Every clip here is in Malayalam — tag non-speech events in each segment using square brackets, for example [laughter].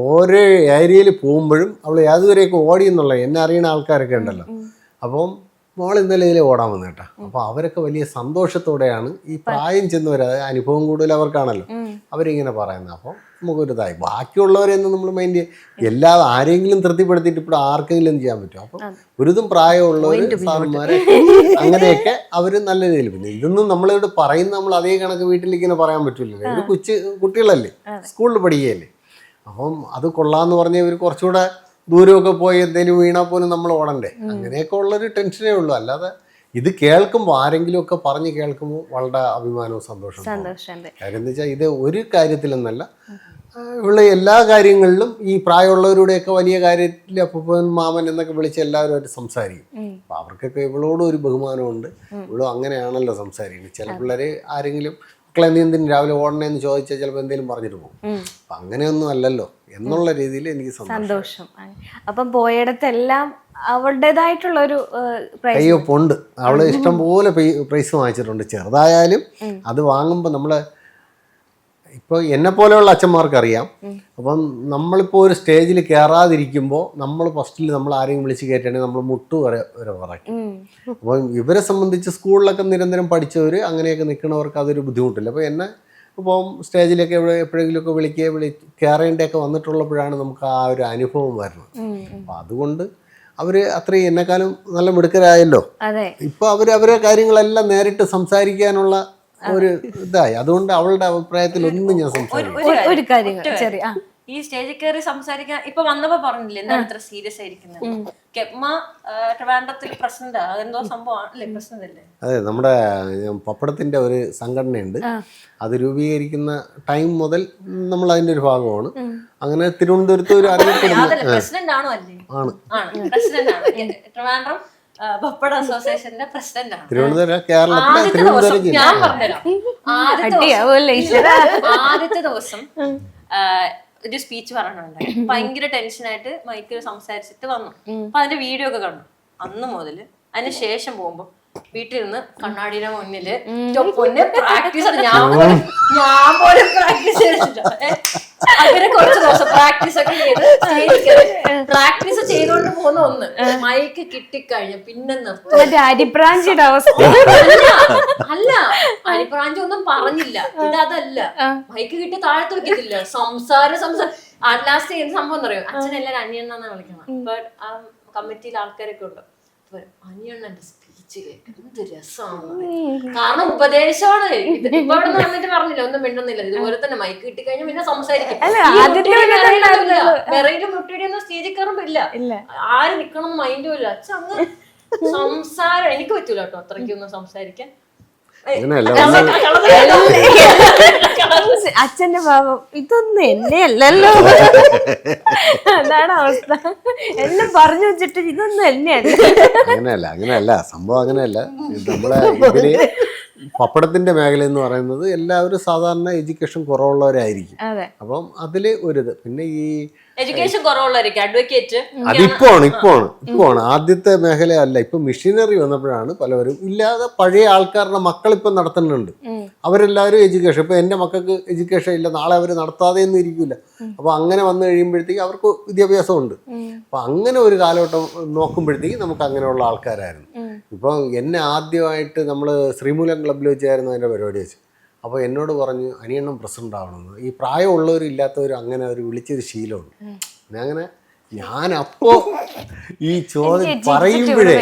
ഓരോ ഏരിയയിൽ പോകുമ്പോഴും അവൾ യാതുവരെയൊക്കെ ഓടി എന്നുള്ള എന്നെ അറിയുന്ന ആൾക്കാരൊക്കെ ഉണ്ടല്ലോ. അപ്പം മോൾ ഇന്നലെ ഇതിൽ ഓടാൻ വന്നു കേട്ടോ അപ്പോൾ അവരൊക്കെ വലിയ സന്തോഷത്തോടെയാണ് ഈ പ്രായം ചെന്നവർ അനുഭവം കൂടുതൽ അവർക്കാണല്ലോ. അവരിങ്ങനെ പറയുന്നത്. അപ്പം നമുക്കൊരു ഇതായി ബാക്കിയുള്ളവരെയൊന്നും നമ്മൾ മൈൻഡ് എല്ലാ ആരെങ്കിലും തൃപ്തിപ്പെടുത്തിയിട്ട് ഇപ്പോൾ ആർക്കെങ്കിലും ചെയ്യാൻ പറ്റും അപ്പം ഒരുതും പ്രായമുള്ളവർ സാറന്മാരെ അങ്ങനെയൊക്കെ അവർ നല്ല രീതിയിൽ പിന്നെ ഇതൊന്നും നമ്മളിവിടെ പറയുന്ന നമ്മൾ അതേ കണക്ക് വീട്ടിൽ ഇങ്ങനെ പറയാൻ പറ്റില്ല ഇത് കൊച്ചു കുട്ടികളല്ലേ? സ്കൂളിൽ പഠിക്കുകയല്ലേ? അപ്പം അത് കൊള്ളാന്ന് പറഞ്ഞ ഇവർ കുറച്ചുകൂടെ ദൂരമൊക്കെ പോയി എന്തെങ്കിലും വീണാൽ പോലും നമ്മൾ ഓടണ്ടേ? അങ്ങനെയൊക്കെ ഉള്ളൊരു ടെൻഷനേ ഉള്ളൂ. അല്ലാതെ ഇത് കേൾക്കുമ്പോൾ ആരെങ്കിലും ഒക്കെ പറഞ്ഞ് കേൾക്കുമ്പോൾ വളരെ അഭിമാനവും സന്തോഷവും കാര്യം എന്ന് വെച്ചാൽ ഇത് ഒരു കാര്യത്തിലെന്നല്ല. ഉള്ള എല്ലാ കാര്യങ്ങളിലും ഈ പ്രായമുള്ളവരുടെയൊക്കെ വലിയ കാര്യത്തിൽ അപ്പൂപ്പൻ മാമൻ എന്നൊക്കെ വിളിച്ച് എല്ലാവരുമായിട്ട് സംസാരിക്കും. അപ്പം അവർക്കൊക്കെ ഇവളോടും ഒരു ബഹുമാനമുണ്ട്. ഇവളും അങ്ങനെയാണല്ലോ സംസാരിക്കുന്നത്. ചില പിള്ളേർ ആരെങ്കിലും മക്കളെ നീ എന്തിനും രാവിലെ ഓടണേന്ന് ചോദിച്ചാൽ ചിലപ്പോൾ എന്തെങ്കിലും പറഞ്ഞിട്ട് പോകും. അപ്പം അങ്ങനെയൊന്നും അല്ലല്ലോ. എന്നുള്ള രീതിയിൽ എനിക്ക് സന്തോഷം. അപ്പം പോയിടത്തെല്ലാം അവളുടേതായിട്ടുള്ള ഒരു പ്രൈസ് പൊണ്ട് അവൾ ഇഷ്ടം പോലെ പ്രൈസ് വാങ്ങിച്ചിട്ടുണ്ട്. ചെറുതായാലും അത് വാങ്ങുമ്പോൾ നമ്മൾ ഇപ്പോൾ എന്നെ പോലെയുള്ള അച്ഛന്മാർക്ക് അറിയാം അപ്പം നമ്മളിപ്പോൾ ഒരു സ്റ്റേജിൽ കയറാതിരിക്കുമ്പോൾ നമ്മൾ ഫസ്റ്റിൽ നമ്മൾ ആരെയും വിളിച്ച് കയറ്റുകയാണെങ്കിൽ നമ്മൾ മുട്ടു വരെ വരെ പറയും അപ്പം ഇവരെ സംബന്ധിച്ച് സ്കൂളിലൊക്കെ നിരന്തരം പഠിച്ചവർ അങ്ങനെയൊക്കെ നിൽക്കുന്നവർക്ക് അതൊരു ബുദ്ധിമുട്ടില്ല. അപ്പോൾ എന്നെ ഇപ്പം സ്റ്റേജിലൊക്കെ എവിടെ എപ്പോഴെങ്കിലുമൊക്കെ വിളിക്കുക വിളി കയറേണ്ടൊക്കെ വന്നിട്ടുള്ളപ്പോഴാണ് നമുക്ക് ആ ഒരു അനുഭവം വരുന്നത്. അപ്പം അതുകൊണ്ട് അവർ അത്രയും എന്നെക്കാളും നല്ല മിടുക്കരായല്ലോ. അതെ. ഇപ്പൊ അവർ അവരെ കാര്യങ്ങളെല്ലാം നേരിട്ട് സംസാരിക്കാനുള്ള ഒരു ഇതായി. അതുകൊണ്ട് അവളുടെ അഭിപ്രായത്തിൽ ഒന്നും ഞാൻ സംസാരിക്കും ഒരു കാര്യം, ഒരു കാര്യം ചെറിയ ആ. ഈ സ്റ്റേജിൽ കയറി സംസാരിക്കാൻ ഇപ്പൊ വന്നപ്പോ പറഞ്ഞില്ലേ എന്താണ് ഇത്ര സീരിയസ് ആയിരിക്കുന്നത്? കെപ്മ ആ, ട്രിവാൻഡ്രത്തിൽ പ്രസിഡന്റ്? അതെന്തോ സംഭവം അല്ലേ പ്രസിഡന്റ് അല്ലേ അതെ നമ്മുടെ ഉം, പപ്പടത്തിന്റെ ഒരു സംഘടനയുണ്ട്. അത് രൂപീകരിക്കുന്ന ടൈം മുതൽ നമ്മൾ അതിന്റെ ഒരു ഭാഗമാണ്. അങ്ങനെ തിരുവനന്തപുരത്ത് ഒരു അറിയപ്പെടുന്ന അതല്ല പ്രസിഡന്റ് ആണോ അല്ലേ? ആണ്. ആണ് പ്രസിഡന്റ് ആണ് ട്രിവാൻഡ്രം പപ്പട അസോസിയേഷന്റെ പ്രസിഡന്റ്. ആണ് തിരുവനന്തപുരം കേരളത്തിലെ ആദ്യത്തെ ദിവസം ഞാൻ പറഞ്ഞുതരാം ആദ്യത്തെ ദിവസം അടിയാവൂല്ലേ ഈശ്വര ആദ്യത്തെ ദിവസം ആ, ഒരു സ്പീച്ച് പറഞ്ഞിട്ടുണ്ടായി ഭയങ്കര ടെൻഷനായിട്ട് മൈക്കിൽ സംസാരിച്ചിട്ട് വന്നു. അപ്പൊ അതിന്റെ വീഡിയോ ഒക്കെ കണ്ടു. അന്ന് മുതൽ അതിന് ശേഷം പോകുമ്പോ വീട്ടിൽ നിന്ന് കണ്ണാടിയുടെ മുന്നിൽ പ്രാക്ടീസ് ഞാൻ പോലും ഞാൻ പോലും പ്രാക്ടീസ് ചെയ്തിട്ടില്ല. ഏ, അങ്ങനെ കുറച്ച് ദിവസം പ്രാക്ടീസ് ഒക്കെ ചെയ്ത് പ്രാക്ടീസ് ചെയ്തോണ്ട് പോകുന്ന ഒന്ന്. മൈക്ക് കിട്ടിക്കഴിഞ്ഞ പിന്നെ നിർത്തും. അരിപ്രാഞ്ചിയുടെ അവസ്ഥ. അല്ല അരിപ്രാഞ്ചി ഒന്നും പറഞ്ഞില്ല. ഇത് അതല്ല. മൈക്ക് കിട്ടി താഴത്ത് വെക്കത്തില്ല. സംസാര സംസാര ലാസ്റ്റ് എന്ത് സംഭവം എന്ന് അറിയോ? അച്ഛൻ എല്ലാരും അനിയണ്ണാന്നാ വിളിക്കുന്നത് ബട്ട് ആ കമ്മിറ്റിയിൽ ആൾക്കാരൊക്കെ ഉണ്ട്. അപ്പൊ എന്ത് രസമാണ് കാരണം ഉപദേശമാണ്. ഇപ്പൊ വന്നിട്ട് പറഞ്ഞില്ല ഒന്നും മിണ്ടുന്നില്ല. ഇതുപോലെ തന്നെ മൈക്ക് കിട്ടി കഴിഞ്ഞാൽ പിന്നെ സംസാരിക്കും. മുട്ടിയുടെ. വിറയിലും മുട്ടിടിയൊന്നും സ്റ്റേജിൽ കയറുമ്പോ ഇല്ല. ആര് നിക്കണം മൈൻഡും ഇല്ല. അച്ഛൻ അങ്ങ് സംസാരം. എനിക്ക് പറ്റൂല കേട്ടോ അത്രയ്ക്കൊന്നും സംസാരിക്കാൻ. അച്ഛന്റെ ഭാവം ഇതൊന്നും എന്നെ അല്ലല്ലോ അതാണ് അവസ്ഥ. എന്നെ പറഞ്ഞു വെച്ചിട്ട് ഇതൊന്നും എന്നെ അങ്ങനെയല്ല അങ്ങനെയല്ല. സംഭവം അങ്ങനെയല്ല. നമ്മളെ പപ്പടത്തിന്റെ മേഖല എന്ന് പറയുന്നത് എല്ലാവരും സാധാരണ എഡ്യൂക്കേഷൻ കുറവുള്ളവരായിരിക്കും. അപ്പം അതിൽ ഒരിത്. പിന്നെ ഈ എഡ്യൂക്കേഷൻ കുറവുള്ളവർക്ക് അഡ്വക്കേറ്റ് അതിപ്പോ ആണ് ഇപ്പോ ആണ് ഇപ്പോ ആണ് ആദ്യത്തെ മേഖലയല്ല. ഇപ്പൊ മെഷീനറി വന്നപ്പോഴാണ് പലവരും ഇല്ലാതെ പഴയ ആൾക്കാരുടെ മക്കൾ ഇപ്പൊ നടത്തുന്നുണ്ട് അവരെല്ലാവരും എഡ്യൂക്കേഷൻ ഇപ്പൊ എന്റെ മക്കൾക്ക് എഡ്യൂക്കേഷൻ ഇല്ല. നാളെ അവർ നടത്താതെ ഒന്നും ഇരിക്കില്ല അപ്പൊ അങ്ങനെ വന്നു കഴിയുമ്പോഴത്തേക്ക് അവർക്ക് വിദ്യാഭ്യാസം ഉണ്ട് അപ്പൊ അങ്ങനെ ഒരു കാലഘട്ടം നോക്കുമ്പോഴത്തേക്ക് നമുക്ക് അങ്ങനെയുള്ള ആൾക്കാരായിരുന്നു. ഇപ്പൊ എന്നെ ആദ്യമായിട്ട് നമ്മൾ ശ്രീമൂലം ക്ലബ്ബിൽ വെച്ചായിരുന്നു അതിന്റെ പരിപാടി വെച്ച് അപ്പോൾ എന്നോട് പറഞ്ഞു അനിയണ്ണം പ്രസിഡന്റ് ആവണമെന്ന്. ഈ പ്രായമുള്ളവരും ഇല്ലാത്തവരും അങ്ങനെ ഒരു വിളിച്ചൊരു ശീലമുണ്ട്. ഞാൻ അങ്ങനെ ഞാൻ അപ്പോ ഈ ചോദ്യം പറയുമ്പോഴേ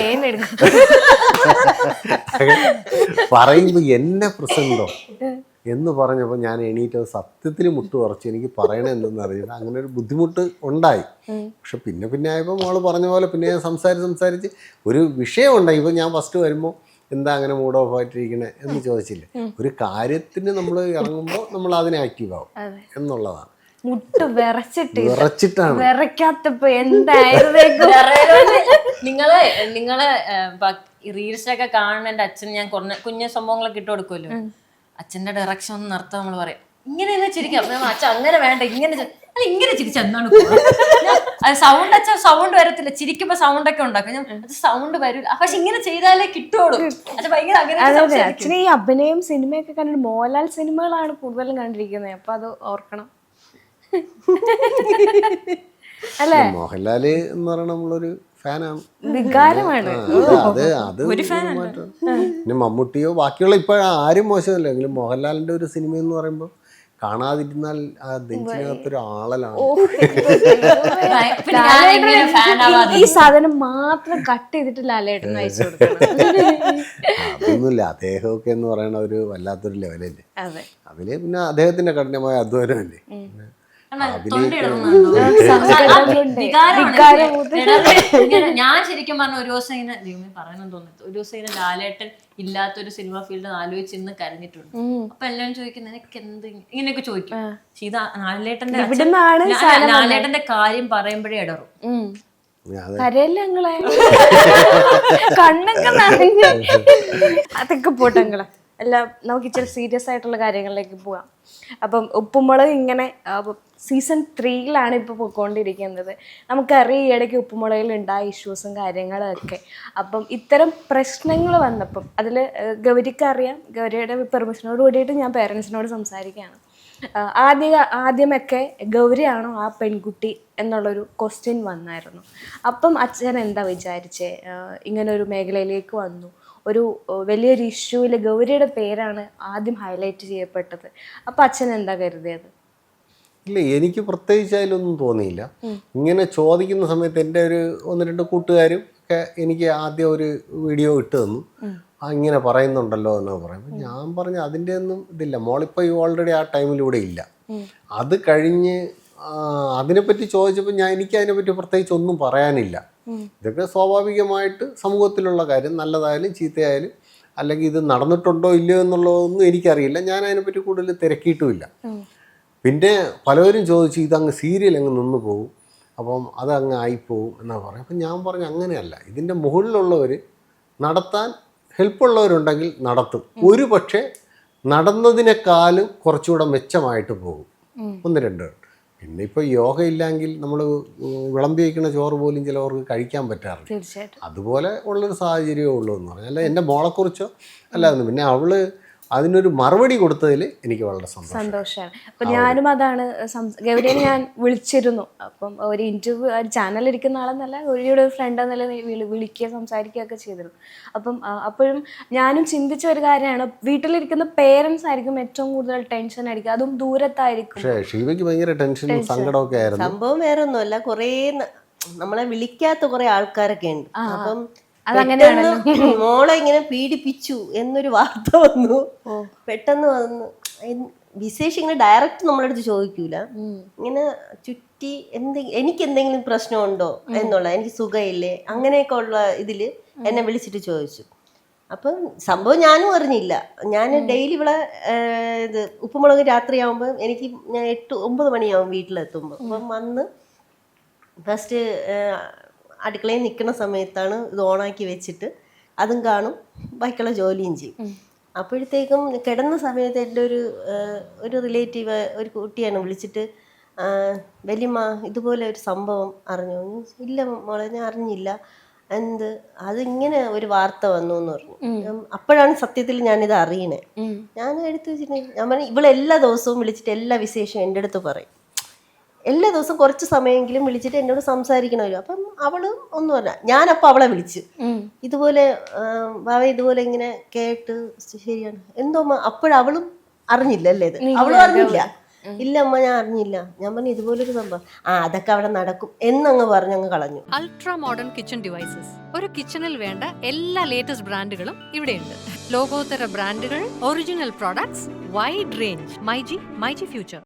[laughs] പറയുമ്പോൾ എന്നെ പ്രസിഡന്റോ? എന്ന് പറഞ്ഞപ്പോൾ ഞാൻ എണീറ്റത് സത്യത്തിൽ മുട്ട് കുറച്ച് എനിക്ക് പറയണേ എന്തെന്ന് അറിയില്ല. അങ്ങനെ ഒരു ബുദ്ധിമുട്ട് ഉണ്ടായി. പക്ഷെ പിന്നെ പിന്നെ ആയപ്പോൾ മോൾ പറഞ്ഞ പോലെ പിന്നെ ഞാൻ സംസാരിച്ച് സംസാരിച്ച് ഒരു വിഷയം ഉണ്ടായി. ഇപ്പോൾ ഞാൻ ഫസ്റ്റ് വരുമ്പോൾ എന്താ അങ്ങനെ മൂഡ് ഓഫ് ആയിട്ടിരിക്കണേ എന്ന് ചോദിച്ചില്ല. ഒരു കാര്യത്തിന് നമ്മൾ ഇറങ്ങുമ്പോൾ നമ്മൾ അതിനെ ആക്റ്റീവ് ആവും അതെ. എന്നുള്ളതാണ്. മുട്ട് വിറച്ചിട്ട് വിറച്ചിട്ടാണ്. വിറയ്ക്കാത്തപ്പോ എന്തായിരുന്നു? നിങ്ങളെ നിങ്ങളെ റീൽസിലൊക്കെ കാണുന്ന എന്റെ അച്ഛൻ ഞാൻ കുറഞ്ഞ കുഞ്ഞ സംഭവങ്ങളൊക്കെ ഇട്ട് കൊടുക്കുമല്ലോ? അച്ഛന്റെ ഡയറക്ഷൻ ഒന്ന് നിർത്താൻ നമ്മൾ പറയാം. ഇങ്ങനെ ചിരിക്കാം. ഞാൻ അച്ഛൻ അങ്ങനെ വേണ്ട ഇങ്ങനെ അല്ല ഇങ്ങനെ ചിരിച്ചെന്നാണ് അത് സൗണ്ട് അച്ഛൻ സൗണ്ട് വരത്തില്ല. ചിരിക്കുമ്പോ സൗണ്ട് ഒക്കെ ഉണ്ടാക്കും. ഞാൻ അത് സൗണ്ട് വരില്ല പക്ഷെ ഇങ്ങനെ ചെയ്താലേ കിട്ടുള്ളൂ. അച്ഛൻ ഭയങ്കര അങ്ങനെ. അച്ഛന് ഈ അഭിനയം സിനിമയൊക്കെ കണ്ടിട്ട് മോഹൻലാൽ സിനിമകളാണ് കൂടുതലും കണ്ടിരിക്കുന്നത്. അപ്പൊ അത് ഓർക്കണം. അല്ലേ മോഹൻലാൽ എന്ന് പറയണ നമ്മളൊരു ഫാനാണ്. വികാരമാണ്. അത് അത്. പിന്നെ മമ്മൂട്ടിയോ ബാക്കിയുള്ള ഇപ്പോഴാ ആരും മോശമല്ല. എങ്കിലും മോഹൻലാലിന്റെ ഒരു സിനിമ എന്ന് പറയുമ്പോൾ കാണാതിരുന്നാൽ ആ നെഞ്ചിനകത്തൊരു ആളലാണ്. ഈ സാധനം മാത്രം കട്ട് ചെയ്തിട്ട് ലാലേട്ടൻ അയച്ചു [laughs] അതൊന്നുമില്ല. അദ്ദേഹമൊക്കെ എന്ന് പറയുന്ന ഒരു വല്ലാത്തൊരു ലെവലല്ലേ? അതെ. അതിൽ പിന്നെ അദ്ദേഹത്തിന്റെ കഠിനമായ അധ്വാനമല്ലേ? ഞാൻ ശരിക്കും പറഞ്ഞ ഒരു ദിവസം ഇങ്ങനെ ദൈവമേ പറയണം തോന്നിട്ട് ഒരു ദിവസം ഇങ്ങനെ ലാലേട്ടൻ ഇല്ലാത്തൊരു സിനിമ ഫീൽഡ് ആലോചിച്ച് ഇന്ന് കരഞ്ഞിട്ടുണ്ട്. അപ്പൊ എല്ലാവരും ചോദിക്കുന്നത് എനിക്ക് എന്ത് ഇങ്ങനെയൊക്കെ ചോദിക്കും. പക്ഷെ ഇത് ലാലേട്ടന്റെ ലാലേട്ടന്റെ കാര്യം പറയുമ്പോഴേ ഇടറും. കരയല്ലേ ഞങ്ങളെ. [laughs] കണ്ണൊക്കെ നിറഞ്ഞ് അതൊക്കെ പോട്ടെങ്ങളെ എല്ലാം നമുക്ക് ഇച്ചിരി സീരിയസ് ആയിട്ടുള്ള കാര്യങ്ങളിലേക്ക് പോവാം. അപ്പം ഉപ്പുമുളക് ഇങ്ങനെ സീസൺ ത്രീയിലാണ് ഇപ്പോൾ പോയിക്കൊണ്ടിരിക്കുന്നത്. നമുക്കറിയാം ഈ ഇടയ്ക്ക് ഉപ്പുമുളകിൽ ഉണ്ടായ ഇഷ്യൂസും കാര്യങ്ങളും ഒക്കെ അപ്പം ഇത്തരം പ്രശ്നങ്ങൾ വന്നപ്പം അതിൽ ഗൗരിക്കറിയാം ഗൗരിയുടെ പെർമിഷനോട് കൂടിയിട്ട് ഞാൻ പേരൻസിനോട് സംസാരിക്കുകയാണ്. ആദ്യ ആദ്യമൊക്കെ ഗൗരിയാണോ ആ പെൺകുട്ടി എന്നുള്ളൊരു ക്വസ്റ്റ്യൻ വന്നായിരുന്നു. അപ്പം അച്ഛൻ എന്താ വിചാരിച്ചേ? ഇങ്ങനെ ഒരു മേഖലയിലേക്ക് വന്നു. ഒരു വലിയൊരു ഇഷ്യൂവിൽ ഗൗരിയുടെ പേരാണ് ആദ്യം ഹൈലൈറ്റ് ചെയ്യപ്പെട്ടത്. അപ്പം അച്ഛൻ എന്താ കരുതിയത്? ഇല്ല എനിക്ക് പ്രത്യേകിച്ച് അതിലൊന്നും തോന്നിയില്ല. ഇങ്ങനെ ചോദിക്കുന്ന സമയത്ത് എന്റെ ഒരു ഒന്ന് രണ്ട് കൂട്ടുകാരും ഒക്കെ എനിക്ക് ആദ്യം ഒരു വീഡിയോ ഇട്ട് തന്നു. ആ ഇങ്ങനെ പറയുന്നുണ്ടല്ലോ എന്ന് പറയും ഞാൻ പറഞ്ഞു അതിന്റെ ഒന്നും ഇതില്ല. മോളിപ്പോൾ ഈ ഓൾറെഡി ആ ടൈമിലൂടെ ഇല്ല. അത് കഴിഞ്ഞ് അതിനെപ്പറ്റി ചോദിച്ചപ്പോൾ ഞാൻ എനിക്ക് അതിനെപ്പറ്റി പ്രത്യേകിച്ച് ഒന്നും പറയാനില്ല. ഇതൊക്കെ സ്വാഭാവികമായിട്ട് സമൂഹത്തിലുള്ള കാര്യം. നല്ലതായാലും ചീത്തയായാലും അല്ലെങ്കിൽ ഇത് നടന്നിട്ടുണ്ടോ ഇല്ലയോ എന്നുള്ളതൊന്നും എനിക്കറിയില്ല. ഞാൻ അതിനെപ്പറ്റി കൂടുതൽ തിരക്കിയിട്ടുമില്ല. പിന്നെ പലവരും ചോദിച്ചു ഇതങ്ങ് സീരിയൽ അങ്ങ് നിന്ന് പോകും അപ്പം അതങ്ങ് ആയിപ്പോവും എന്നാണ് പറയും അപ്പം ഞാൻ പറഞ്ഞു അങ്ങനെയല്ല. ഇതിന്റെ മുകളിലുള്ളവർ നടത്താൻ ഹെൽപ്പുള്ളവരുണ്ടെങ്കിൽ നടത്തും. ഒരു പക്ഷേ നടന്നതിനേക്കാളും കുറച്ചുകൂടെ മെച്ചമായിട്ട് പോകും. ഒന്ന് രണ്ട്. പിന്നെ ഇപ്പോൾ യോഗ ഇല്ലെങ്കിൽ നമ്മൾ വിളമ്പി വയ്ക്കുന്ന ചോറ് പോലും ചിലവർക്ക് കഴിക്കാൻ പറ്റാറില്ല. അതുപോലെ ഉള്ളൊരു സാഹചര്യമേ ഉള്ളൂ എന്ന് പറഞ്ഞാൽ അല്ല എന്റെ മോളെക്കുറിച്ചോ അല്ലായിരുന്നു പിന്നെ അവൾ അതിനൊരു മറുപടി കൊടുത്തതിൽ എനിക്ക് വളരെ സന്തോഷം. സന്തോഷമാണ് അപ്പം ഞാനും അതാണ് ഗൗരിയെ ഞാൻ വിളിച്ചിരുന്നു. അപ്പം ഒരു ഇന്റർവ്യൂ ഒരു ചാനൽ ഇരിക്കുന്ന ആളെന്നല്ല ഗൗരിയുടെ ഒരു ഫ്രണ്ട് എന്നല്ല വിളിക്കുക സംസാരിക്കുകയൊക്കെ ചെയ്തിരുന്നു. അപ്പം അപ്പോഴും ഞാനും ചിന്തിച്ച ഒരു കാര്യമാണ് വീട്ടിലിരിക്കുന്ന പേരൻസ് ആയിരിക്കും ഏറ്റവും കൂടുതൽ ടെൻഷൻ അടിക്കുക. അതും ദൂരത്തായിരിക്കും. പക്ഷേ ഷീവയ്ക്ക് ഭയങ്കര ടെൻഷനും സങ്കടമൊക്കെ ആയിരുന്നു. സംഭവം വേറെ ഒന്നുമല്ല കുറേ നമ്മളെ വിളിക്കാത്ത കുറേ ആൾക്കാരൊക്കെ ഉണ്ട്. അപ്പം. പെട്ടെന്ന് മോളെ ഇങ്ങനെ പീഡിപ്പിച്ചു എന്നൊരു വാർത്ത വന്നു. പെട്ടെന്ന് വന്നു വിശേഷം ഇങ്ങനെ ഡയറക്റ്റ് നമ്മളടുത്ത് ചോദിക്കൂല. ഇങ്ങനെ ചുറ്റി എന്തെ എനിക്ക് എന്തെങ്കിലും പ്രശ്നമുണ്ടോ എന്നുള്ള എനിക്ക് സുഖമില്ലേ അങ്ങനെയൊക്കെ ഉള്ള ഇതിൽ എന്നെ വിളിച്ചിട്ട് ചോദിച്ചു. അപ്പം സംഭവം ഞാനും അറിഞ്ഞില്ല. ഞാൻ ഡെയിലി ഇവിടെ ഇത് ഉപ്പുമുളക് രാത്രിയാകുമ്പോൾ എനിക്ക് ഞാൻ എട്ട് ഒമ്പത് മണിയാവും വീട്ടിലെത്തുമ്പോൾ അപ്പം വന്ന് ഫസ്റ്റ് അടുക്കളയിൽ നിൽക്കുന്ന സമയത്താണ് ഇത് ഓണാക്കി വെച്ചിട്ട് അതും കാണും ബാക്കിയുള്ള ജോലിയും ചെയ്യും. അപ്പോഴത്തേക്കും കിടന്ന സമയത്ത് എന്റെ ഒരു ഒരു റിലേറ്റീവ് ഒരു കുട്ടിയാണ് വിളിച്ചിട്ട് വലിയമ്മ ഇതുപോലെ ഒരു സംഭവം അറിഞ്ഞു? ഇല്ല മോളെ ഞാൻ അറിഞ്ഞില്ല. എന്ത്? അതിങ്ങനെ ഒരു വാർത്ത വന്നു എന്ന് പറഞ്ഞു അപ്പോഴാണ് സത്യത്തിൽ ഞാനിത് അറിയണേ. ഞാൻ എടുത്തു വെച്ചിട്ട് ഞാൻ പറഞ്ഞു ഇവളെല്ലാ ദിവസവും വിളിച്ചിട്ട് എല്ലാ വിശേഷവും എന്റെ അടുത്ത് പറയും. എല്ലാ ദിവസവും കുറച്ച് സമയമെങ്കിലും വിളിച്ചിട്ട് എന്നോട് സംസാരിക്കണമല്ലോ. അപ്പം അവൾ ഒന്നും അല്ല. ഞാനപ്പോൾ അവളെ വിളിച്ചു. ഇതുപോലെ ബാവ ഇതുപോലെ ഇങ്ങനെ കേട്ട് ശരിയാണ്. എന്തോ അമ്മ അപ്പോഴവളും അറിഞ്ഞില്ല അല്ലേ ഇത്? അവളും അറിഞ്ഞില്ല. ഇല്ല അമ്മ ഞാൻ അറിഞ്ഞില്ല. ഞാൻ പറഞ്ഞു ഇതുപോലൊരു സംഭവം. ആ അതൊക്കെ അവിടെ നടക്കും എന്നങ്ങ് പറഞ്ഞങ്ങ് കളഞ്ഞു. അൾട്രാ മോഡേൺ കിച്ചൺ ഡിവൈസസ് ഒരു കിച്ചണിൽ വേണ്ട എല്ലാ ലേറ്റസ്റ്റ് ബ്രാൻഡുകളും ഇവിടെയുണ്ട്. ലോകോത്തര ബ്രാൻഡുകൾ original products wide range myG myG future